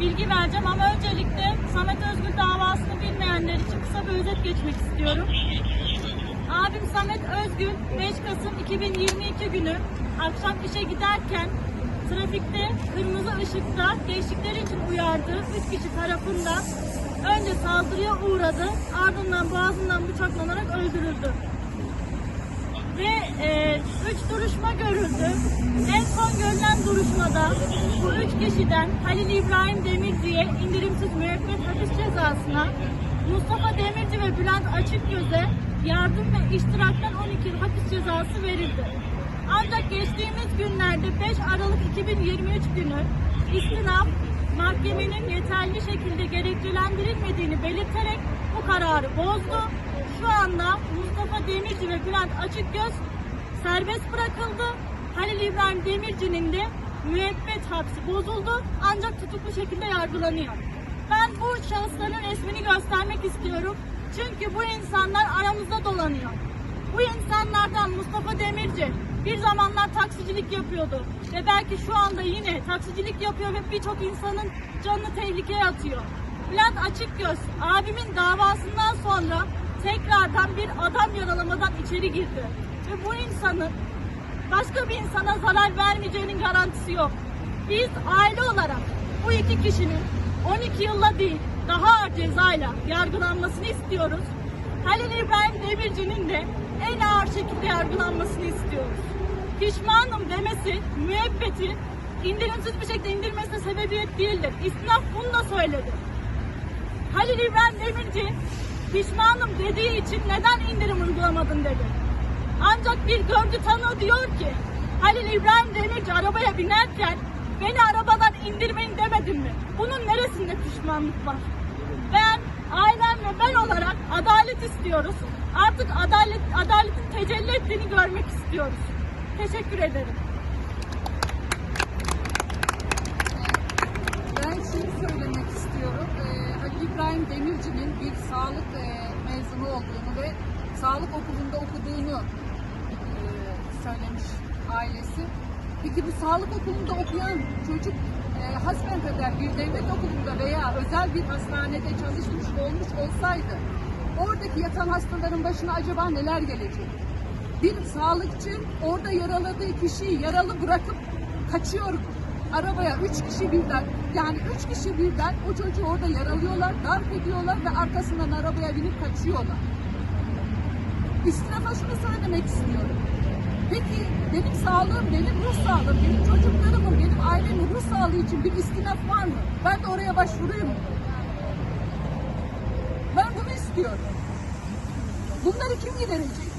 bilgi vereceğim ama öncelikle Samet Özgür davasını bilmeyenler için kısa bir özet geçmek istiyorum. Abim Samet Özgül 5 Kasım 2022 günü akşam işe giderken trafikte kırmızı ışıkta geçtikleri için uyardığı 3 kişi tarafından önce saldırıya uğradı ardından boğazından bıçaklanarak öldürüldü. Ve e, üç duruşma görüldü. En son görülen duruşmada bu üç kişiden Halil İbrahim Demirci'ye indirimsiz müebbet hapis cezasına, Mustafa Demirci ve Bülent Açıkgöz'e yardım ve iştirakten 12 yıl hapis cezası verildi. Ancak geçtiğimiz günlerde 5 Aralık 2023 günü istinaf mahkemenin yeterli şekilde gerekçelendirilmediğini belirterek bu kararı bozdu. Şu anda Mustafa Demirci ve Bülent Açıkgöz serbest bırakıldı. Halil İbrahim Demirci'nin de müebbet hapsi bozuldu ancak tutuklu şekilde yargılanıyor. Ben bu şahısların resmini göstermek istiyorum. Çünkü bu insanlar aramızda dolanıyor. Bu insanlardan Mustafa Demirci bir zamanlar taksicilik yapıyordu ve belki şu anda yine taksicilik yapıyor ve birçok insanın canını tehlikeye atıyor. Bülent Açıkgöz abimin davasından sonra tekrardan bir adam yaralamadan içeri girdi. Ve bu insanın başka bir insana zarar vermeyeceğinin garantisi yok. Biz aile olarak bu iki kişinin 12 yılla değil daha ağır cezayla yargılanmasını istiyoruz. Halil İbrahim Demirci'nin de en ağır şekilde yargılanmasını istiyoruz. Pişmanım demesi müebbeti indirimsiz bir şekilde indirmesine sebebiyet değildir. İstinaf bunu da söyledi. Halil İbrahim Demirci pişmanım dediği için neden indirim uygulamadın dedi. Ancak bir görgü tanığı diyor ki Halil İbrahim Demirci arabaya binerken beni arabadan indirmeyin demedin mi? Bunun neresinde pişmanlık var? Ben, ailem ve ben olarak adalet istiyoruz. Artık adalet, adaletin tecelli ettiğini görmek istiyoruz. Teşekkür ederim. Ben şunu söylemek istiyorum. Ee, Halil İbrahim Demirci'nin bir sağlık e, mezunu olduğunu ve sağlık okulunda okuduğunu e, söylemiş ailesi. Peki bu sağlık okulunda okuyan çocuk e, hasbelkader bir devlet okulunda veya özel bir hastanede çalışmış olmuş olsaydı oradaki yatan hastaların başına acaba neler gelecek? Bir sağlıkçı orada yaraladığı kişiyi yaralı bırakıp kaçıyor arabaya üç kişi birden yani üç kişi birden o çocuğu orada yaralıyorlar, darp ediyorlar ve arkasından arabaya binip kaçıyorlar. İstinafa şunu söylemek istiyorum. Peki benim sağlığım, benim ruh sağlığım, benim çocuklarımın, benim ailemin ruh sağlığı için bir istinaf var mı? Ben de oraya başvurayım mı? Ben bunu istiyorum. Bunları kim giderecek?